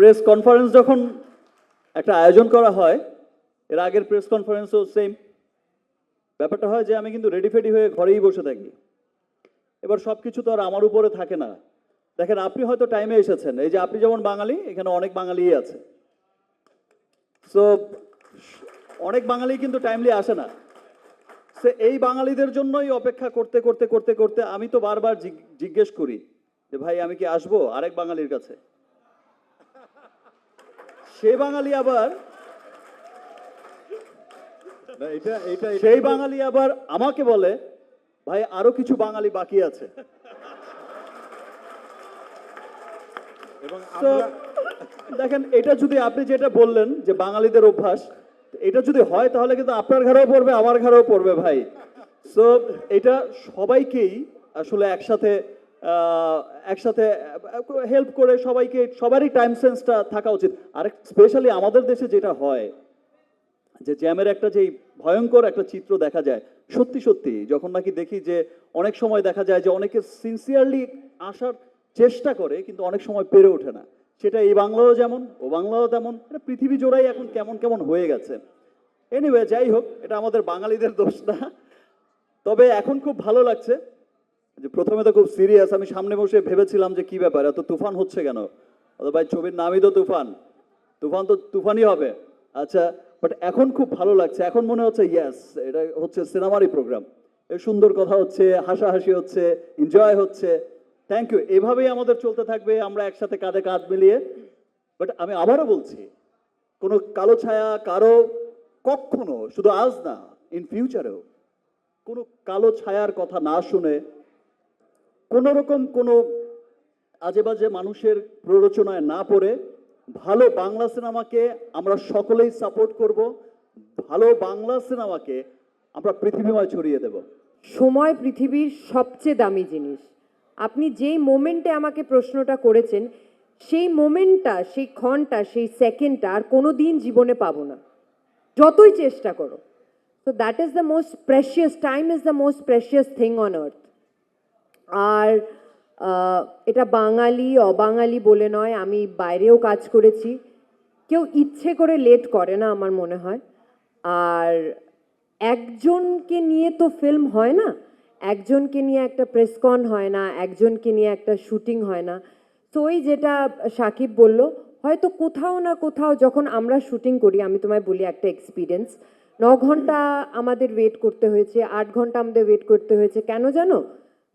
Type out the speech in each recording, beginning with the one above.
Press conference যখন একটা আয়োজন করা হয়, এর আগের প্রেস কনফারেন্সও সেম ব্যাপারটা হয় যে আমি কিন্তু রেডি ফেডি হয়ে ঘরেই বসে থাকি। এবার সব কিছু তো আর আমার উপরে থাকে না। দেখেন, আপনি হয়তো টাইমে এসেছেন। এই যে আপনি যেমন বাঙালি, এখানে অনেক বাঙালিই আছে। সো অনেক বাঙালি কিন্তু টাইমলি আসে না। সে এই বাঙালিদের জন্যই অপেক্ষা করতে করতে করতে করতে আমি তো বারবার জিজ্ঞেস করি যে, ভাই, আমি কি আসব আরেক বাঙালির কাছে? সে বাঙালি আবার এটা এটা এটা- সেই বাঙালি আবার আমাকে বলে ভাই আরও কিছু বাঙালি বাকি আছে। দেখেন এটা যদি আপনি যেটা বললেন যে বাঙালিদের অভ্যাস এটা যদি হয় তাহলে কিন্তু আপনার ঘরেও পড়বে আমার ঘরেও পড়বে ভাই। সো এটা সবাইকেই আসলে একসাথে একসাথে হেল্প করে সবাইকে, সবারই টাইম সেন্সটা থাকা উচিত। আর স্পেশালি আমাদের দেশে যেটা হয়, যে জ্যামের একটা যে ভয়ঙ্কর একটা চিত্র দেখা যায়, সত্যি সত্যি, যখন নাকি দেখি যে অনেক সময় দেখা যায় যে অনেকে সিনসিয়ারলি আসার চেষ্টা করে, কিন্তু অনেক সময় পেরে ওঠে না। সেটা এই বাংলাও যেমন, ও বাংলাও তেমন এটা পৃথিবী জোড়াই এখন কেমন কেমন হয়ে গেছে। এনিওয়ে যাই হোক, এটা আমাদের বাঙালিদের দোষ না। তবে এখন খুব ভালো লাগছে। যে প্রথমে তো খুব সিরিয়াস আমি সামনে বসে ভেবেছিলাম যে কি ব্যাপার, এত তুফান হচ্ছে কেন? অত ভাই ছবির নামই তো তুফান। তুফান তো তুফানই হবে। আচ্ছা বাট এখন খুব ভালো লাগছে। এখন মনে হচ্ছে ইয়েস এটা হচ্ছে সিনেমারই প্রোগ্রাম সুন্দর কথা হচ্ছে, হাসাহাসি হচ্ছে এনজয় হচ্ছে। থ্যাংক ইউ এভাবেই আমাদের চলতে থাকবে, আমরা একসাথে কাঁধে কাঁধ মিলিয়ে। বাট আমি আবারও বলছি, কোনো কালো ছায়া, কারও কখনো, শুধু আজ না ইন ফিউচারেও কোনো কালো ছায়ার কথা না শুনে কোনো রকম কোনো আজে বাজে মানুষের প্ররোচনায় না পড়ে ভালো বাংলা সিনেমাকে আমরা সকলেই সাপোর্ট করব, ভালো বাংলা সিনেমাকে আমরা পৃথিবীময় ছড়িয়ে দেব। সময় পৃথিবীর সবচেয়ে দামি জিনিস। আপনি যেই মোমেন্টে আমাকে প্রশ্নটা করেছেন, সেই মোমেন্টটা, সেই ক্ষণটা, সেই সেকেন্ডটা আর কোনো দিন জীবনে পাবো না। যতই চেষ্টা করো। তো that is the most precious time is the most precious thing on earth আর এটা বাঙালি, অবাঙালি বলে নয়, আমি বাইরেও কাজ করেছি। কেউ ইচ্ছে করে লেট করে না আমার মনে হয়। আর একজনকে নিয়ে তো ফিল্ম হয় না। একজনকে নিয়ে একটা প্রেসকন হয় না, একজনকে নিয়ে একটা শুটিং হয় না। তো ওই যেটা সাকিব বলল, হয়তো কোথাও না কোথাও যখন আমরা শুটিং করি, আমি তোমায় বলি একটা এক্সপিরিয়েন্স ন ঘণ্টা আমাদের ওয়েট করতে হয়েছে, আট ঘণ্টা আমাদের ওয়েট করতে হয়েছে। কেন জানো?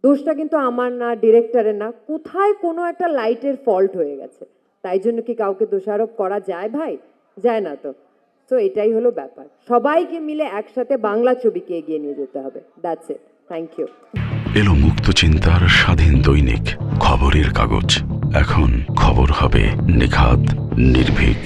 দোষটা কিন্তু আমার না ডিরেক্টরের না। কোথায় কোনো একটা লাইটের ফল্ট হয়ে গেছে? তাই জন্য কি কাউকে দোষারোপ করা যায় ভাই? যায় না তো। তো এটাই হলো ব্যাপার। সবাইকে মিলে একসাথে বাংলা ছবিকে এগিয়ে নিয়ে যেতে হবে। দ্যাটস ইট থ্যাংক ইউ এলো মুক্ত চিন্তার স্বাধীন দৈনিক, খবরের কাগজ। এখন খবর হবে নিখাত, নির্ভীক